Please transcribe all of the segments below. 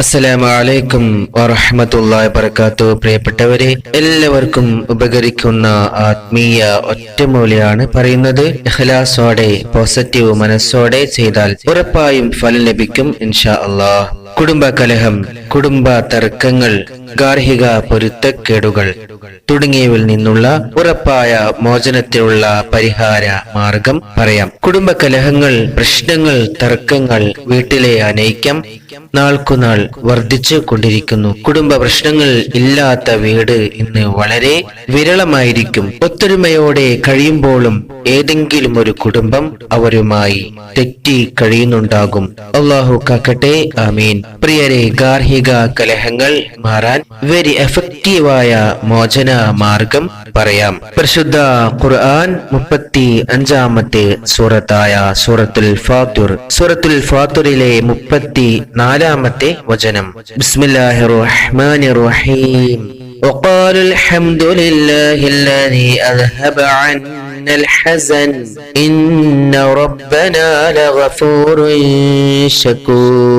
അസ്സലാമു അലൈക്കും വറഹ്മത്തുള്ളാഹി വബറകാത്തു. പ്രിയപ്പെട്ടവരെ എല്ലാവർക്കും ഉപകരിക്കുന്ന ആത്മീയ ഒറ്റമൂലിയാണ് പറയുന്നത്. ഇഖ്ലാസോടെ പോസിറ്റീവ് മനസ്സോടെ ചെയ്താൽ ഉറപ്പായും ഫലം ലഭിക്കും ഇൻഷാ അള്ളാഹ്. കുടുംബ കലഹം കുടുംബ തർക്കങ്ങൾ ഗാർഹിക പൊരുത്തക്കേടുകൾ തുടങ്ങിയവയിൽ നിന്നുള്ള ഉറപ്പായ മോചനത്തിനുള്ള പരിഹാര മാർഗം പറയാം. കുടുംബ കലഹങ്ങൾ പ്രശ്നങ്ങൾ തർക്കങ്ങൾ വീട്ടിലെ അനൈക്യം നാൾക്കുനാൾ വർദ്ധിച്ചു കൊണ്ടിരിക്കുന്നു. കുടുംബ പ്രശ്നങ്ങൾ ഇല്ലാത്ത വീട് ഇന്ന് വളരെ വിരളമായിരിക്കും. ഒത്തൊരുമയോടെ കഴിയുമ്പോഴും ഏതെങ്കിലും ഒരു കുടുംബം അവരുമായി തെറ്റി കഴിയുന്നുണ്ടാകും. അള്ളാഹു കാക്കട്ടെ ആമീൻ. പ്രിയരെ ഗാർഹിക കലഹങ്ങൾ മാറാൻ വെരി എഫക്റ്റീവായ മോചന മാർഗം പറയാം പരിശുദ്ധ ഖുർആൻ മുപ്പത്തി അഞ്ചാമത്തെ സൂറത്തായ സൂറത്തുൽ ഫാത്തുർ സൂറത്തുൽ ഫാത്തുറിലെ മുപ്പത്തി നാലാമത്തെ വചനം ബിസ്മില്ലാഹിർ റഹ്മാനിർ റഹീം وقالوا الحمد لله الذي أذهب عنا الحزن إن ربنا لغفور شكور وقالوا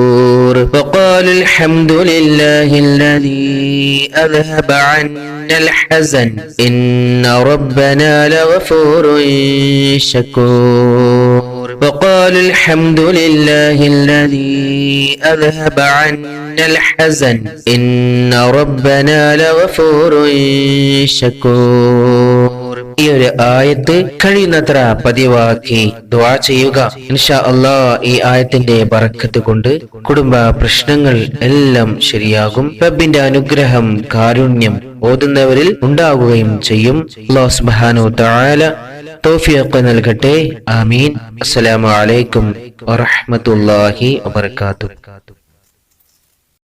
الحمد لله الذي أذهب عنا الحزن. إن ربنا لغفور شكور. وقالوا الحمد لله الذي أذهب عنا الحزن. إن ربنا لغفور شكور. ഈ ഒരു ആയത്ത് കഴിയുന്നത്ര പതിവാക്കി ദ്വാ ചെയ്യുക. ഇൻഷാ അള്ളാ ഈ ആയത്തിന്റെ ബറക്കത്ത് കൊണ്ട് കുടുംബ പ്രശ്നങ്ങൾ എല്ലാം ശരിയാകും. റബ്ബിന്റെ അനുഗ്രഹം കാരുണ്യം ഓതുന്നവരിൽ ഉണ്ടാകുകയും ചെയ്യും. അല്ലാഹു സുബ്ഹാനഹു തആല തൗഫീഖ് നൽകട്ടെ. ആമീൻ. അസ്സലാമു അലൈക്കും വറഹ്മത്തുള്ളാഹി വബറകാതുഹു.